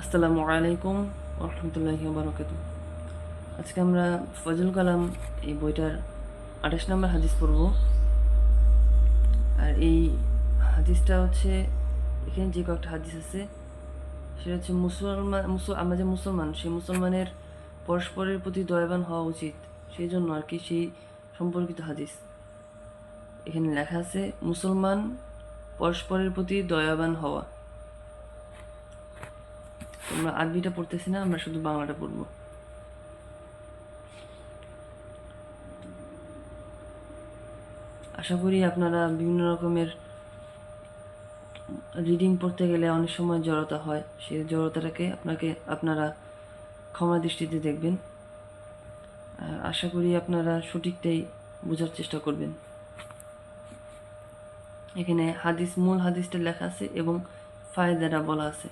আসসালামু আলাইকুম রহমতুল্লাহি বারকাত আজকে আমরা ফজল কালাম এই বইটার আঠাশ নম্বর হাদিস পড়ব। আর এই হাদিসটা হচ্ছে, এখানে যে কয়েকটা হাদিস আছে, সেটা হচ্ছে মুসলমান মুসল, আমরা যে মুসলমান, সেই মুসলমানের পরস্পরের প্রতি দয়াবান হওয়া উচিত, সেই জন্য আর কি সেই সম্পর্কিত হাদিস। এখানে লেখা আছে, মুসলমান পরস্পরের প্রতি দয়াবান হওয়া। আমরা আরবিটা পড়তেছি না, আমরা শুধু বাংলাটা পড়ব। আশা করি আপনারা বিভিন্ন রকমের রিডিং পড়তে গেলে অনেক সময় জড়তা হয় সেই জড়তাটাকে আপনাকে, আপনারা ক্ষমা দৃষ্টিতে দেখবেন। আশা করি আপনারা সঠিকটাই বোঝার চেষ্টা করবেন। এখানে হাদিস, মূল হাদিসটা লেখা আছে এবং ফায়দাটা বলা আছে।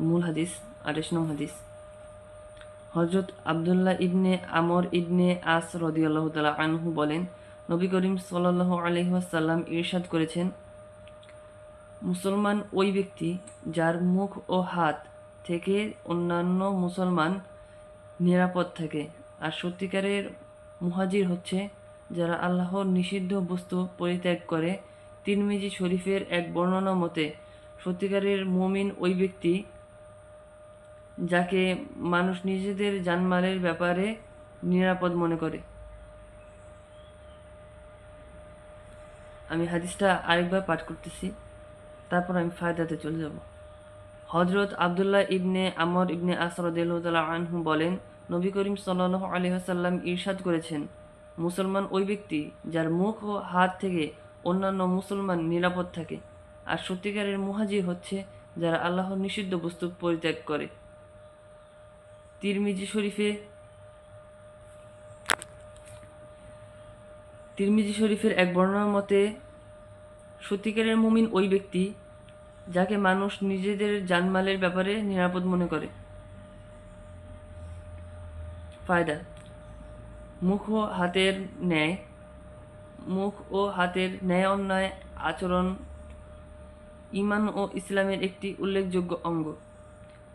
মূল হাদিস, আঠাশ নং হাদিস। হজরত আবদুল্লাহ ইবনে আমর ইবনে আস রদিয়াল্লাহ তালা আনহু বলেন, নবী করিম সাল্লাহ আলহিহাসাল্লাম ইরশাদ করেছেন, মুসলমান ওই ব্যক্তি যার মুখ ও হাত থেকে অন্যান্য মুসলমান নিরাপদ থাকে আর সত্যিকারের মুহাজির হচ্ছে যারা আল্লাহর নিষিদ্ধ বস্তু পরিত্যাগ করে। তিনমিজি শরীফের এক বর্ণনা মতে, সত্যিকারের মুমিন ওই ব্যক্তি যাকে মানুষ নিজেদের জানমালের ব্যাপারে নিরাপদ মনে করে। আমি হাদিসটা আরেকবার পাঠ করতেছি, তারপর আমি ফায়দাতে চলে যাব। হজরত আবদুল্লাহ ইবনে আমর ইবনে আসরদুল্লাহ আনহু বলেন, নবী করিম সাল্লাহ আলহাসাল্লাম ইরশাদ করেছেন, মুসলমান ওই ব্যক্তি যার মুখ ও হাত থেকে অন্যান্য মুসলমান নিরাপদ থাকে, আর সত্যিকারের মুহাজির হচ্ছে যারা আল্লাহর নিষিদ্ধ বস্তু পরিত্যাগ করে। তিরমিজি শরীফে, তিরমিজি শরীফের এক বর্ণনার মতে, সত্যিকারের মুমিন ওই ব্যক্তি যাকে মানুষ নিজেদের জানমালের ব্যাপারে নিরাপদ মনে করে। ফায়দা, মুখ ও হাতের ন্যায়, মুখ ও হাতের ন্যায় অন্যায় আচরণ ইমান ও ইসলামের একটি উল্লেখযোগ্য অঙ্গ।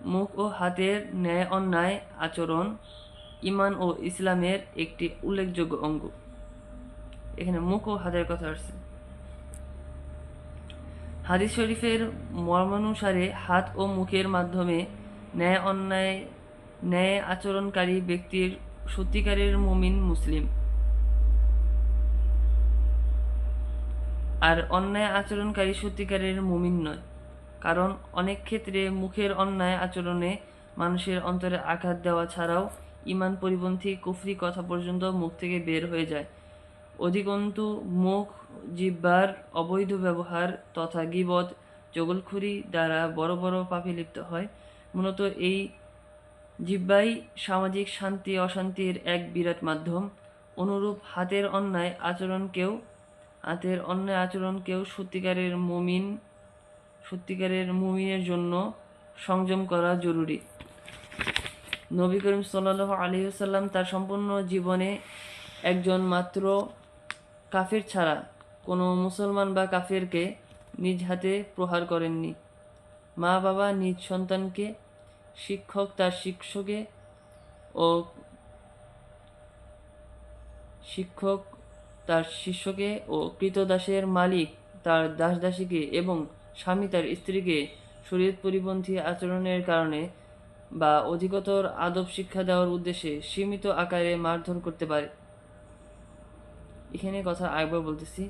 মুখ ও হাতের ন্যায় অন্যায় আচরণ ইমান ও ইসলামের একটি উল্লেখযোগ্য অঙ্গ। এখানে মুখ ও হাতের কথা আসছে। হাদিস শরীফের মর্মানুসারে হাত ও মুখের মাধ্যমে ন্যায় অন্যায় ন্যায় আচরণকারী ব্যক্তির সত্যিকারের মুমিন মুসলিম। আর অন্যায় আচরণকারী সত্যিকারের মুমিন নয়। কারণ অনেক ক্ষেত্রে মুখের অন্যায় আচরণে মানুষের অন্তরে আঘাত দেওয়া ছাড়াও ইমান পরিপন্থী কুফরি কথা পর্যন্ত মুখ থেকে বের হয়ে যায়। অধিকন্তু মুখ জিব্বার অবৈধ ব্যবহার তথা গিবদ জগলখুরি দ্বারা বড় বড় পাপে লিপ্ত হয়। মূলত এই জিব্বাই সামাজিক শান্তি, অশান্তির এক বিরাট মাধ্যম। অনুরূপ হাতের অন্যায় আচরণকেও, হাতের অন্যায় আচরণকেও সত্যিকারের মুমিন সত্যিকারের মুমিনের জন্য সংযম করা জরুরি। নবী করিম সাল্লাহ আলহিসাল্লাম তার সম্পূর্ণ জীবনে একজন মাত্র কাফের ছাড়া কোনো মুসলমান বা কাফেরকে নিজ হাতে প্রহার করেননি। মা বাবা নিজ সন্তানকে, শিক্ষক তার শিক্ষকে ও শিক্ষক তার শিষ্যকে ও কৃতদাসের মালিক তার দাসদাসীকে এবং স্বামী তার স্ত্রীকে শরীয়ত পরিপন্থী আচরণের কারণে বা অধিকতর আদব শিক্ষা দেওয়ার উদ্দেশ্যে সীমিত আকারে মারধর করতে পারে। এখানে কথা আরেকবার বলতেছি।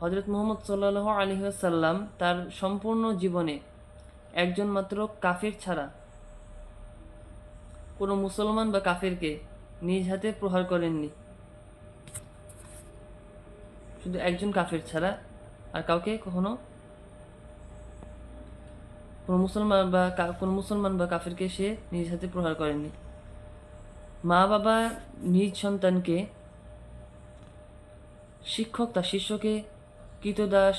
হজরত মোহাম্মদ সাল্লাহ আলহিহাসাল্লাম তার সম্পূর্ণ জীবনে একজন মাত্র কাফের ছাড়া কোনো মুসলমান বা কাফেরকে নিজ হাতে প্রহার করেননি। শুধু একজন কাফের ছাড়া আর কাউকে কখনো কোনো মুসলমান বা কোনো মুসলমান বা কাফেরকে সে নিজ হাতে প্রহার করেননি মা বাবা নিজ সন্তানকে, শিক্ষক তার শিষ্যকে, কৃতদাস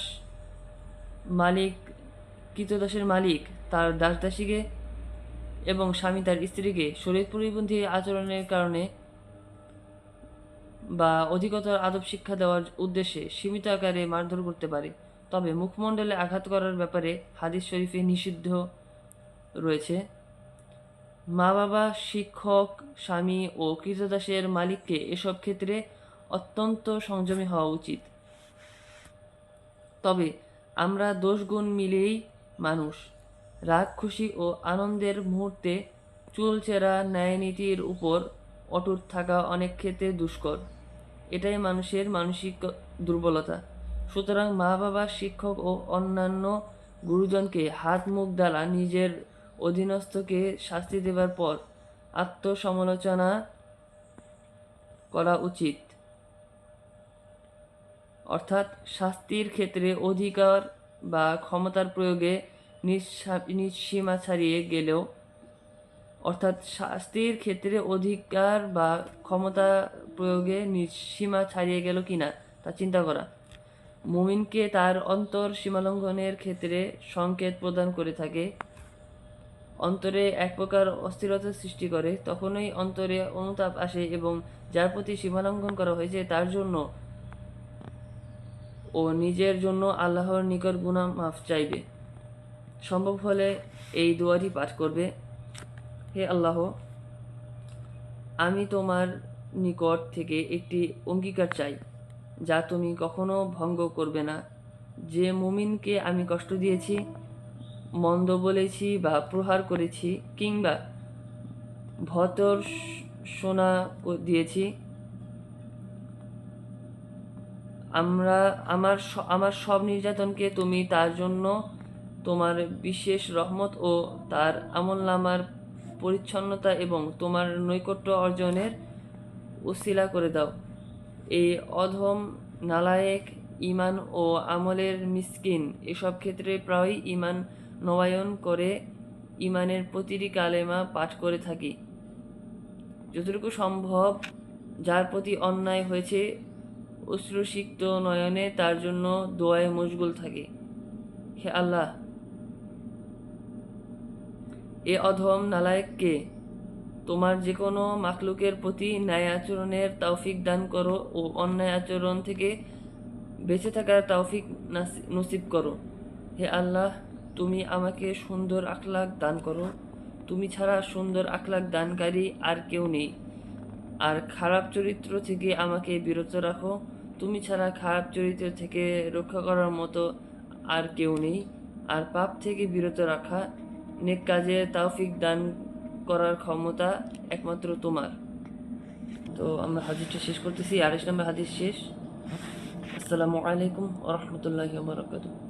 মালিক, কৃতদাসের মালিক তার দাসদাসীকে এবং স্বামী তার স্ত্রীকে শরীর পরিপন্থী আচরণের কারণে বা অধিকতর আদব শিক্ষা দেওয়ার উদ্দেশ্যে সীমিত আকারে মারধর করতে পারে। তবে মুখমণ্ডলে আঘাত করার ব্যাপারে হাদিস শরীফে নিষিদ্ধ রয়েছে। মা বাবা, শিক্ষক, স্বামী ও কৃতদাসের মালিককে এসব ক্ষেত্রে অত্যন্ত সংযমী হওয়া উচিত। তবে আমরা দোষগুণ মিলেই মানুষ। রাগ, খুশি ও আনন্দের মুহূর্তে চুলচেরা ন্যায়নীতির উপর অটুট থাকা অনেক ক্ষেত্রে দুষ্কর। এটাই মানুষের মানসিক দুর্বলতা। সুতরাং মা বাবা, শিক্ষক ও অন্যান্য গুরুজনকে হাত মুখ দ্বারা নিজের অধীনস্থকে শাস্তি দেবার পর আত্মসমালোচনা করা উচিত। অর্থাৎ শাস্তির ক্ষেত্রে অধিকার বা ক্ষমতার প্রয়োগে নিঃসা- নিঃসীমা ছাড়িয়ে গেলেও, অর্থাৎ শাস্তির ক্ষেত্রে অধিকার বা ক্ষমতা প্রয়োগে সীমা ছাড়িয়ে গেল কিনা তা চিন্তা করা। মুমিনকে তার অন্তর সীমালঙ্ঘনের ক্ষেত্রে সংকেত প্রদান করে থাকে। অন্তরে এক প্রকার অস্থিরতা সৃষ্টি করে, তখনই অন্তরে অনুতাপ আসে এবং যার প্রতি সীমালঙ্ঘন করা হয়েছে তার জন্য ও নিজের জন্য আল্লাহর নিকট গুণা মাফ চাইবে। সম্ভব হলে এই দোয়াটি পাঠ করবে, হে আল্লাহ, আমি তোমার নিকট থেকে একটি অঙ্গীকার চাই। যা তুমি কখনো ভঙ্গ করবে না। যে মুমিনকে আমি কষ্ট দিয়েছি, মন্দ বলেছি বা প্রহার করেছি কিংবা ভতর সোনা দিয়েছি, আমরা, আমার আমার সব নির্যাতনকে তুমি তার জন্য তোমার বিশেষ রহমত ও তার আমলনামার পরিচ্ছন্নতা এবং তোমার নৈকট্য অর্জনের উসিলা করে দাও। এই অধম, নালায়েক ইমান ও আমলের মিসকিন। এসব ক্ষেত্রে প্রায়ই ইমান নবায়ন করে ইমানের প্রতিটি কালেমা পাঠ করে থাকি। যতটুকু সম্ভব যার প্রতি অন্যায় হয়েছে, অশ্রুসিক্ত নয়নে তার জন্য দোয়ায় মশগুল থাকে। হে আল্লাহ, এ অধম, নালায়েককে তোমার যে কোনো মাখলুকের প্রতি ন্যায় আচরণের তৌফিক দান করো ও অন্যায় আচরণ থেকে বেঁচে থাকার তৌফিক নাসি- নসিব করো। হে আল্লাহ, তুমি আমাকে সুন্দর আখলাক দান করো। তুমি ছাড়া সুন্দর আখলাক দানকারী আর কেউ নেই। আর খারাপ চরিত্র থেকে আমাকে বিরত রাখো। তুমি ছাড়া খারাপ চরিত্র থেকে রক্ষা করার মতো আর কেউ নেই। আর পাপ থেকে বিরত রাখা। নেক কাজে তৌফিক দান করার ক্ষমতা একমাত্র তোমার। তো আমরা হাদিসটা শেষ করতেছি, আড়াইশ নম্বর হাদিস শেষ। আসসালামু আলাইকুম রহমতুল্লাহ ওবরাকাতুহ